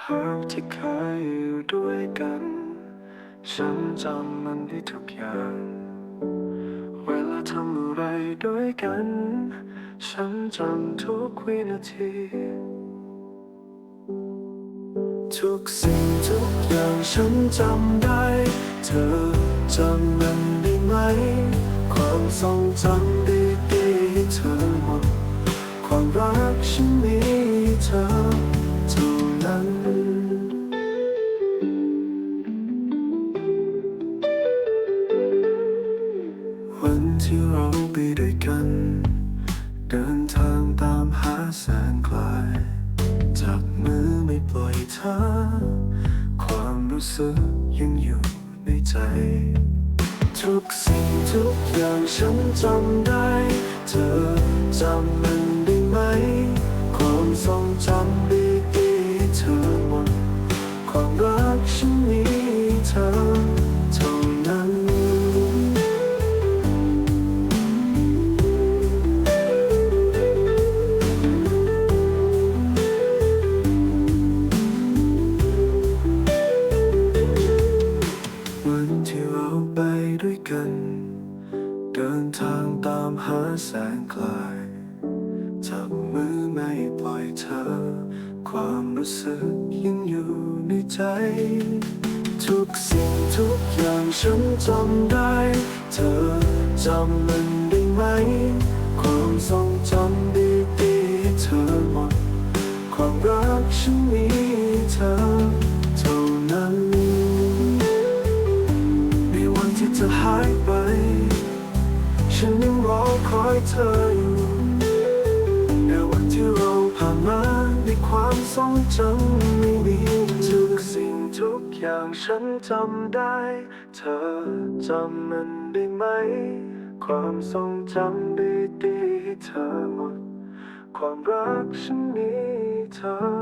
ภาพที่เคยอยู่ด้วยกัน ฉันจำมันได้ทุกอย่าง เวลาทำอะไรด้วยกัน ฉันจำทุกวินาที ทุกสิ่งทุกอย่างฉันจำได้ เธอจำมันได้ไหม ความทรงจำดีๆให้เธอหมด ความรักฉันมีเธอ วันที่เราไปด้วยกัน เดินทางตามหาแสนไกลจับมือไม่ปล่อยเธอ ความรู้สึกยังอยู่ในใจ ทุกสิ่งทุกอย่างฉันจำได้ เธอจำมันได้ไหม ความทรงจำ เดินทางตามหาแสงไกลจับมือไม่ปล่อยเธอ ความรู้สึกยังอยู่ในใจ ทุกสิ่งทุกอย่างฉันจำได้ เธอจำมันได้ไหม ความทรงจำดีๆทเธอหมด ความรักฉันมีเธอเท่านั้น ในวันที่เธอหาย ฉันยังรอคอยเธออยู่ในวันที่เราผ่านมาในความทรงจำไม่มีทุกสิ่งทุกอย่างฉันจำได้ เธอจำมันได้ไหม ความทรงจำดีๆเธอหมด ความรักฉันมีเธอ